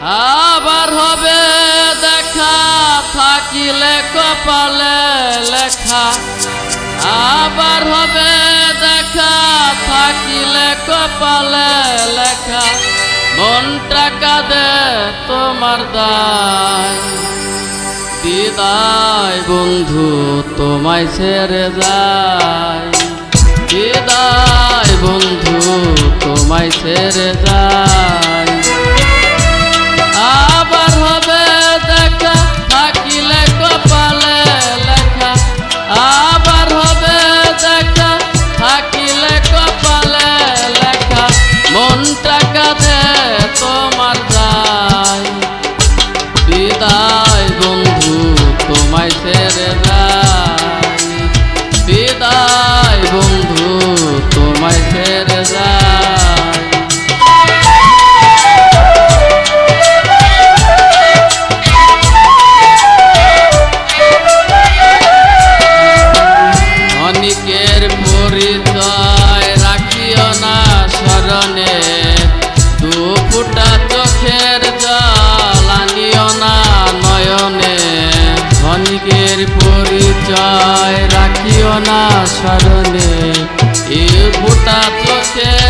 আবার হবে দেখা, থাকিলে কপালে লেখা। আবার হবে দেখা, থাকিলে কপালে লেখা। মনটা কাঁদে তোমার দায়। বিদায় বন্ধু, তোমায় ছেড়ে যায় বিদায় বন্ধু, তোমায় ছেড়ে যায় Bogotá. অনিকের পরিচয় রাখিও না স্মরণে। এ ভোটা চোখের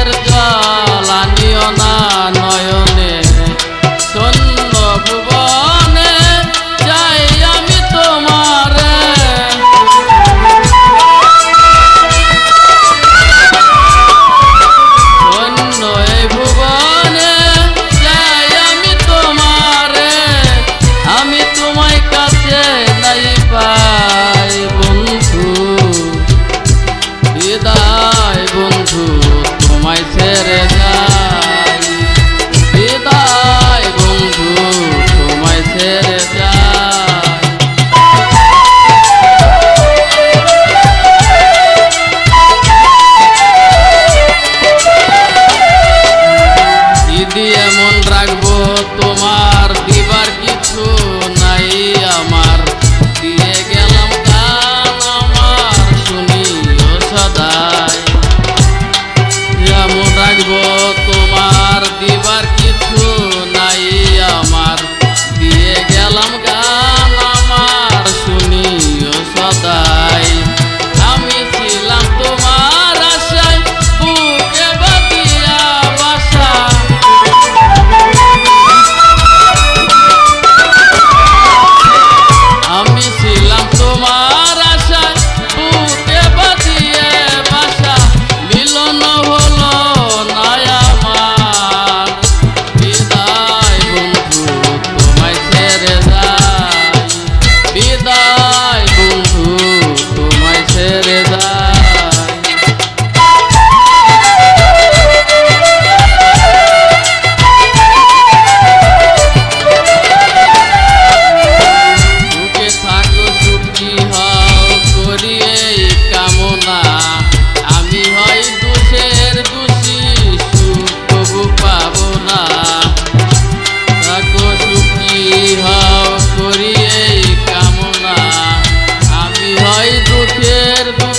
দয়ার দয়া